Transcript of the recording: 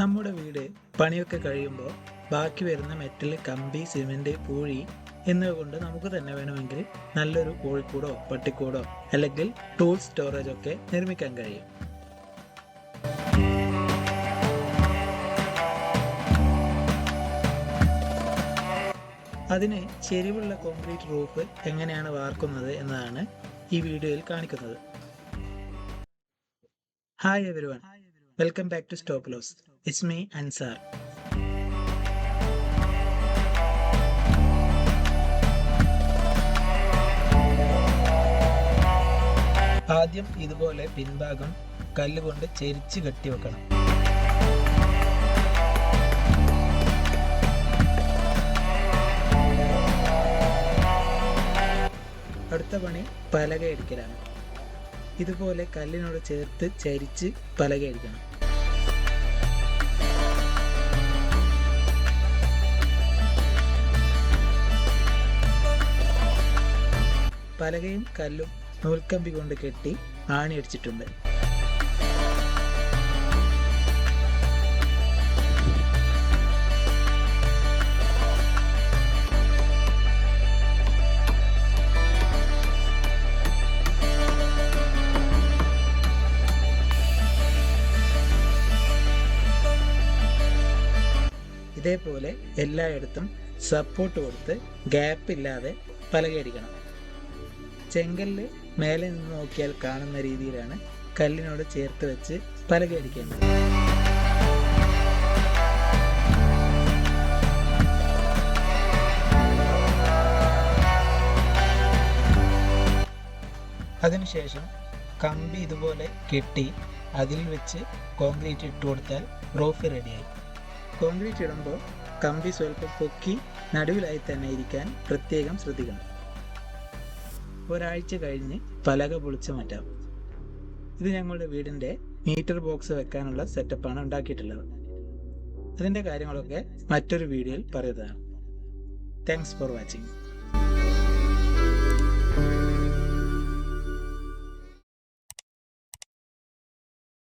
നമ്മുടെ വീട് പണിയൊക്കെ കഴിയുമ്പോൾ ബാക്കി വരുന്ന മെറ്റൽ കമ്പി സിമെന്റ് പൂഴി എന്നിവ കൊണ്ട് നമുക്ക് തന്നെ വേണമെങ്കിൽ നല്ലൊരു കോഴിക്കൂടോ പട്ടിക്കൂടോ അല്ലെങ്കിൽ ടൂൾ സ്റ്റോറേജ് ഒക്കെ നിർമ്മിക്കാൻ കഴിയും. അതിന് ചെരിവുള്ള കോൺക്രീറ്റ് റൂഫ് എങ്ങനെയാണ് വാർക്കുന്നത് എന്നതാണ് ഈ വീഡിയോയിൽ കാണിക്കുന്നത്. Hi everyone welcome back to stop loss it's me Ansar ആദ്യം ഇതുപോലെ പിൻഭാഗം കല്ലുകൊണ്ട് ചെരിച്ച് കെട്ടി വെക്കണം. അടുത്ത പണി പലക ഇതുപോലെ കല്ലിനോട് ചേർത്ത് ചരിച്ച് പലക പലകയും കല്ലും നൂൽക്കമ്പി കൊണ്ട് കെട്ടി ആണിയടിച്ചിട്ടുണ്ട്. ഇതേപോലെ എല്ലായിടത്തും സപ്പോർട്ട് കൊടുത്ത് ഗ്യാപ്പ് ഇല്ലാതെ പലകയടിക്കണം ചെങ്കല്ല് മേലെ നിന്ന് നോക്കിയാൽ കാണുന്ന രീതിയിലാണ് കല്ലിനോട് ചേർത്ത് വെച്ച് പലകരിക്കേണ്ടത് അതിനുശേഷം കമ്പി ഇതുപോലെ കെട്ടി അതിൽ വെച്ച് കോൺക്രീറ്റ് ഇട്ട് കൊടുത്താൽ റോഫ് റെഡിയായി. കോൺക്രീറ്റ് ഇടുമ്പോൾ കമ്പി സ്വല്പം പൊക്കി നടുവിലായി തന്നെ ഇരിക്കാൻ പ്രത്യേകം ശ്രദ്ധിക്കണം. ഒരാഴ്ച കഴിഞ്ഞ് പലക പൊളിച്ചു മാറ്റാം. ഇത് ഞങ്ങളുടെ വീടിന്റെ മീറ്റർ ബോക്സ് വെക്കാനുള്ള സെറ്റപ്പാണ് ഉണ്ടാക്കിയിട്ടുള്ളത്. അതിന്റെ കാര്യങ്ങളൊക്കെ മറ്റൊരു വീഡിയോയിൽ പറയുന്നതാണ്. Thanks for watching.